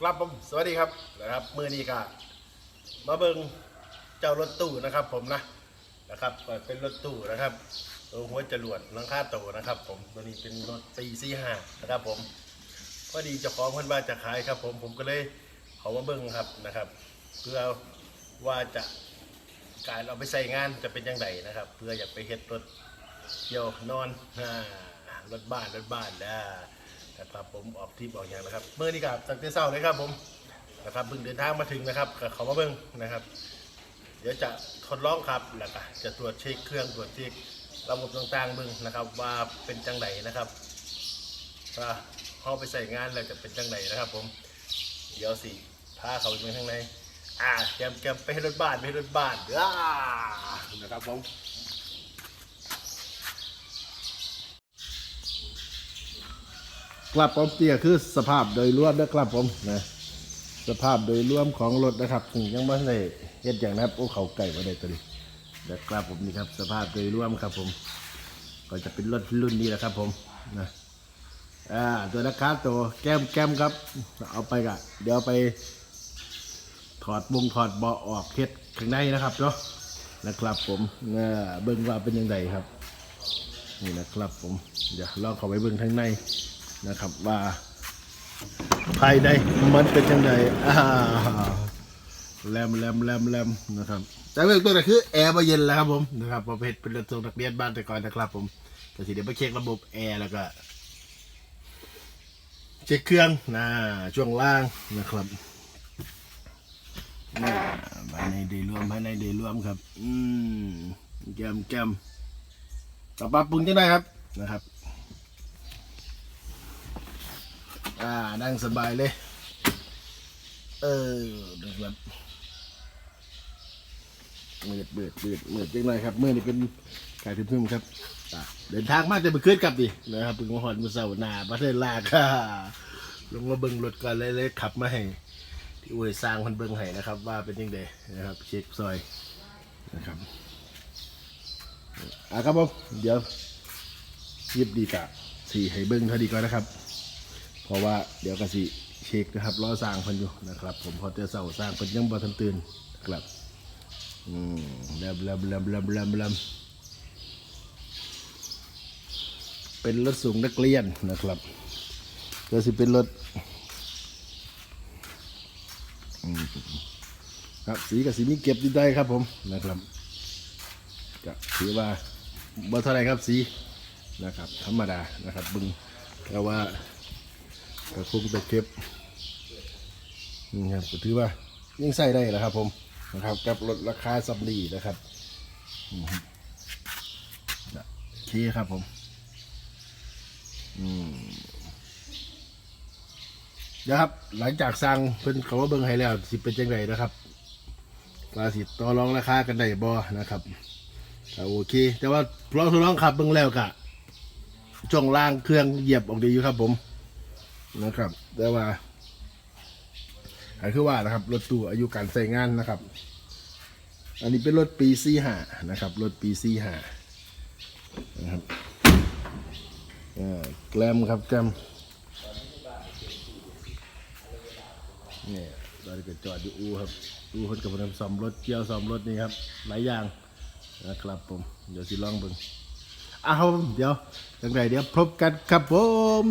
ครับผมสวัสดีครับนะครับมือนี้ก็มาเบิงเจ้ารถตู้นะครับ ผมนะนะครับก็เป็นรถตู้นะครับตัวหัวจรวดหลังคาโตนะครับ ผมตัวนี้เป็นรถปีซีห้านะครับ ผมพอดีเจ้าของเพิ่นว่าจะขายครับ ผมผมก็เลยเขามาเบิงครับนะครับ เพื่อว่าจะการเอาไปใส่งานจะเป็นยังไงนะครับ เพื่ออยากไปเฮ็ดรถเกี่ยวนอนอ่ารถบ้านรถบ้านนะ นะครับผมออกทริปออกอย่างนะครับเมื่อนี้ครับตั้งแต่เช้าเลยครับผมนะครับเพิ่งเดินทางมาถึงนะครับก็เขามาเบิ่งนะครับ เดี๋ยวจะทดลองครับแล้วก็จะตรวจเช็คเครื่องตรวจเช็คระบบต่างๆเบิ่งนะครับ ว่าเป็นจังไหนนะครับถ้าเข้าไปใส่งานแล้วจะเป็นจังไหนนะครับ ผมเดี๋ยวสิพาเขาไปเบิ่งข้างในอ่าแกมแกมไปให้รถบ้านไปให้รถบ้านอ่านะครับผม ครับผมเตี้ยคือสภาพโดยรวมนะครับผมนะสภาพโดยรวมของรถนะครับถึงยังไม่ได้เฮ็ดอย่างนะครับโอ้เขาไก่มาได้ตัวนี้นะครับผมนี่ครับ สภาพโดยรวมครับผม ก็จะเป็นรถรุ่นนี้แหละครับ ผมนะอ่าตัวนะครับตัวแก้มแก้มครับ เอาไปกะเดี๋ยวไป ถอดวงถอดเบาะออกเฮ็ดข้างในนะครับเนาะนะครับผมเออเบิ่งว่าเป็นยังไงครับ นี่นะครับผม เดี๋ยวลองเข้าไปเบิ่งข้างใน นะครับว่าภายในมันเป็นยังไงอ่าแรมแรมแรมแรมนะครับแต่เรื่องตัวนี้คือแอร์มาเย็นแล้วครับผมนะครับประเภทเป็นรถส่งนักเรียนบ้านแต่ก่อนนะครับผมก็สิเดี๋ยวไปเช็คระบบแอร์แล้วก็เช็คเครื่องนะช่วงล่างนะครับอ่ภายในได้รวมภายในได้รวมครับ อืมแกมแกมต่อปรับปรุงจังได้ครับนะครับ อ่านั่งสบายเลย เออนะครับมืดมืดมืดมืดจังเลยครับมืดนี่เป็นกายพึ่มๆครับอะเดินทางมากจะไปขึ้นกลับดินะครับเพึ่งมาหอดมือเสาหนาประเทศลากค่ะ ลงมาเบิ้งรถก่อนเลยเลยขับมาให้ที่อวยสร้างคนเบิ้งให้นะครับ ว่าเป็นยังไงนะครับ เช็คซอยนะครับอะครับผมเดี๋ยวยิบดีกะสี่ให้เบิ้งเท่าดีก่อนนะครับ เพราะว่าเดี๋ยวก็สิเช็คนะครับรอสร้างเพิ่นอยู่นะครับ ผมพอเจอเสาสร้างเพิ่นยังบ่ทันตื่นครับอืมแลมแลมแลมแลมแลมแลมเป็นรถสูงนักเรียนนะครับก็สิเป็นรถอืมครับสีกับสีนี้เก็บได้ครับผมนะครับก็ถือว่าบ่เท่าไรครับสีนะครับ ธรรมดานะครับบึงแต่ว่า ก็คงจะเก็บนี่ครับก็ถือว่ายิ่งใส่ได้นะครับ ผมนะครับ กับลดราคาซับดีนะครับโอเคครับผมอืมเดี๋ยครับ หลังจากสั่งเพิ่นเขาว่าเบิ่งให้แล้ว สิเป็นจังไดนะครับว่าสิต่อรองราคากันได้บ่นะครับโอเค แต่ว่าลองทดลองขับเบิ่งแล้วกะช่วงล่างเครื่องเหยียบออกดีอยู่ครับผม นะครับ แต่ว่าอันคือว่านะครับ รถตู้อายุการใช้งานนะครับ อันนี้เป็นรถปีซีห้านะครับ รถปีซีห้านะครับแกลมครับแกลมเนี่ยตอนนี้ก็จอดอยู่อูครับอูคนกับผมซ่อมรถเกี่ยวซ่อมรถนี่ครับ หลายอย่างนะครับผม เดี๋ยวสิลองเบิ่งอ้าวเดี๋ยวจังไรเดี๋ยวพบกันครับผม